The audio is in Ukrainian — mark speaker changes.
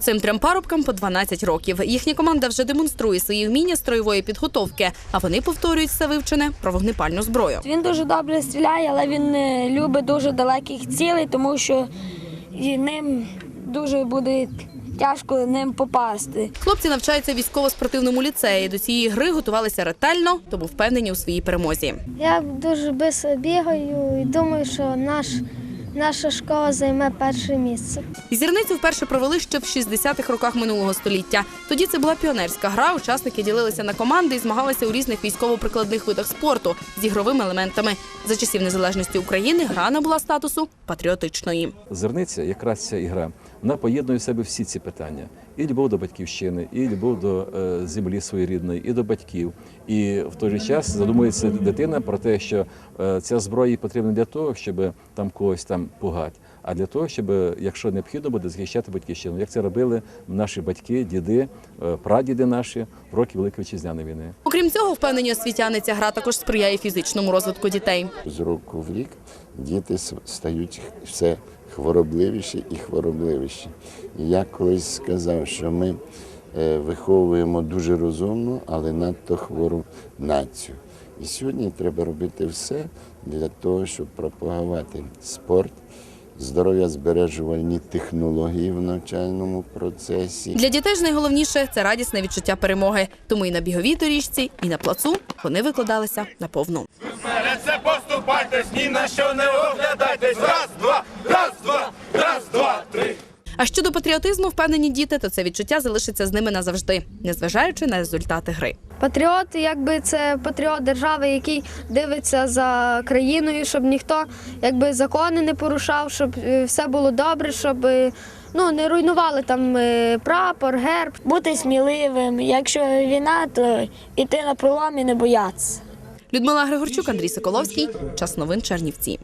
Speaker 1: Цим трьом парубкам по 12 років. Їхня команда вже демонструє свої вміння строєвої підготовки, а вони повторюють все вивчене про вогнепальну зброю.
Speaker 2: Він дуже добре стріляє, але він е, любить дуже далеких цілей, тому що і ним дуже буде тяжко ним попасти.
Speaker 1: Хлопці навчаються в військово-спортивному ліцеї. До цієї гри готувалися ретельно, тому впевнені у своїй перемозі.
Speaker 3: Я дуже швидко бігаю і думаю, що наш, наша школа займе перше місце.
Speaker 1: Зірницю вперше провели ще в 60-х роках минулого століття. Тоді це була піонерська гра. Учасники ділилися на команди і змагалися у різних військово-прикладних видах спорту з ігровими елементами. За часів незалежності України гра набула статусу патріотичної.
Speaker 4: Зерниця, якраз ця ігра, вона поєднує в себе всі ці питання: і любов до батьківщини, і любов до е, землі своєї рідної, і до батьків. І в той же час задумується дитина про те, що е, ця зброя їй потрібна для того, щоб там когось там пугати, а для того, щоб, якщо необхідно буде, захищати батьківщину, як це робили наші батьки, діди, е, прадіди наші в роки Великої Вітчизняної війни.
Speaker 1: Окрім цього, впевнені освітяни, ця гра також сприяє фізичному розвитку дітей.
Speaker 5: з року в рік діти стають все хворобливіші і хворобливіші. І я колись сказав, що ми виховуємо дуже розумну, але надто хвору націю. І сьогодні треба робити все для того, щоб пропагувати спорт, здоров'я збережувальні технології в навчальному процесі.
Speaker 1: Для дітей ж найголовніше це радісне відчуття перемоги. Тому і на біговій доріжці, і на плацу вони викладалися наповну.
Speaker 6: Це поступайтесь, ні на що не оглядайтесь. Раз,
Speaker 1: А щодо патріотизму, впевнені діти, то це відчуття залишиться з ними назавжди, незважаючи на результати гри.
Speaker 3: Патріот, якби це патріот держави, який дивиться за країною, щоб ніхто якби закони не порушав, щоб е, все було добре, щоб е, ну не руйнували там е, прапор, герб.
Speaker 2: Бути сміливим. Якщо війна, то йти на пролом і не боятися.
Speaker 1: Людмила Григорчук, Андрій Соколовський. Час новин Чернівці.